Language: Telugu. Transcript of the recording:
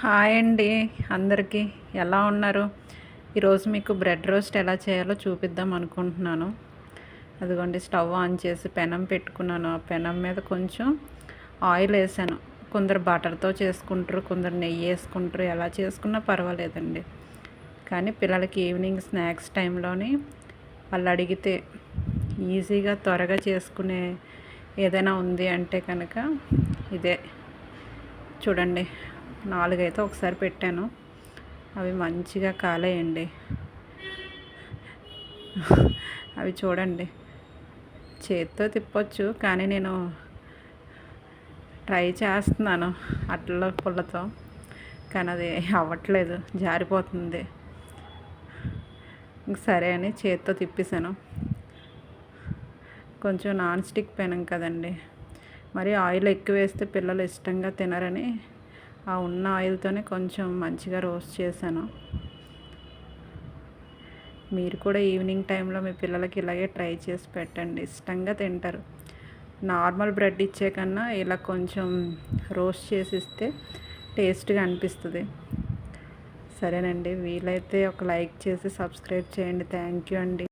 హాయ్ అండి. అందరికీ ఎలా ఉన్నారు? ఈరోజు మీకు బ్రెడ్ రోస్ట్ ఎలా చేయాలో చూపిద్దాం అనుకుంటున్నాను. అదిగోండి స్టవ్ ఆన్ చేసి పెనం పెట్టుకున్నాను. ఆ పెనం మీద కొంచెం ఆయిల్ వేసాను. కొందరు బటర్తో చేసుకుంటారు కొందరు నెయ్యి వేసుకుంటారు. ఎలా చేసుకున్నా పర్వాలేదండి. కానీ పిల్లలకి ఈవినింగ్ స్నాక్స్ టైంలోని వాళ్ళు అడిగితే ఈజీగా త్వరగా చేసుకునే ఏదైనా ఉంది అంటే కనుక ఇదే. చూడండి నాలుగైతే ఒకసారి పెట్టాను. అవి మంచిగా కాలేయండి. అవి చూడండి. చేత్తో తిప్పొచ్చు కానీ నేను ట్రై చేస్తున్నాను అట్ల పుల్లతో కానీ అది అవ్వట్లేదు జారిపోతుంది. సరే అని చేత్తో తిప్పేశాను. కొంచెం నాన్ స్టిక్ పెనం కదండి. మరి ఆయిల్ ఎక్కువ వేస్తే పిల్లలు ఇష్టంగా తినరని ఆ ఉన్న ఆయిల్తోనే కొంచెం మంచిగా రోస్ట్ చేశాను. మీరు కూడా ఈవినింగ్ టైంలో మీ పిల్లలకి ఇలాగే ట్రై చేసి పెట్టండి. ఇష్టంగా తింటారు. నార్మల్ బ్రెడ్ ఇచ్చే కన్నా ఇలా కొంచెం రోస్ట్ చేసి ఇస్తే టేస్ట్గా అనిపిస్తుంది. సరేనండి. వీలైతే ఒక లైక్ చేసి సబ్స్క్రైబ్ చేయండి. థ్యాంక్ యూ అండి.